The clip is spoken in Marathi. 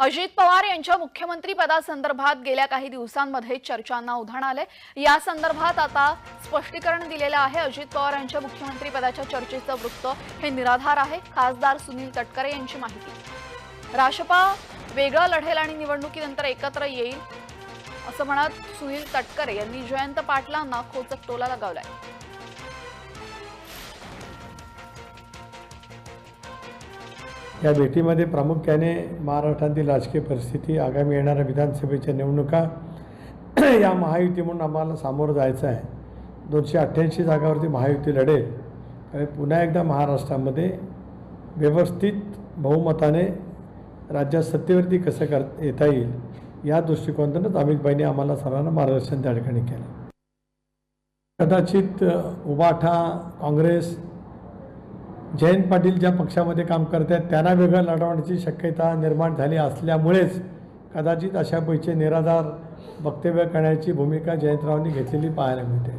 अजित पवार यांच्या मुख्यमंत्री पदासंदर्भात गेल्या काही दिवसांमध्ये चर्चांना उधाण आले या संदर्भात आता स्पष्टीकरण दिलेलं आहे. अजित पवार यांच्या मुख्यमंत्री पदाच्या चर्चेचं वृत्त हे निराधार आहे. खासदार सुनील तटकरे यांची माहिती. राजपा वेगळं लढेल आणि निवडणुकीनंतर एकत्र येईल असं म्हणत सुनील तटकरे यांनी जयंत पाटलांना खोचक टोला लगावलाय. या भेटीमध्ये प्रामुख्याने महाराष्ट्रातील राजकीय परिस्थिती आगामी येणाऱ्या विधानसभेच्या निवडणुका या महायुती म्हणून आम्हाला सामोरं जायचं आहे. दोनशे अठ्ठ्याऐंशी जागावरती महायुती लढेल. आणि पुन्हा एकदा महाराष्ट्रामध्ये व्यवस्थित बहुमताने राज्यात सत्तेवरती कसं कर येता येईल या दृष्टिकोनातूनच अमितबाईंनी आम्हाला सर्वांना मार्गदर्शन त्या ठिकाणी केलं. कदाचित उबाठा काँग्रेस जयंत पाटील ज्या पक्षामध्ये काम करत आहेत त्यांना वेगळं लढवण्याची शक्यता निर्माण झाली असल्यामुळेच कदाचित अशा पैसे निराधार वक्तव्य करण्याची भूमिका जयंतरावांनी घेतलेली पाहायला मिळते.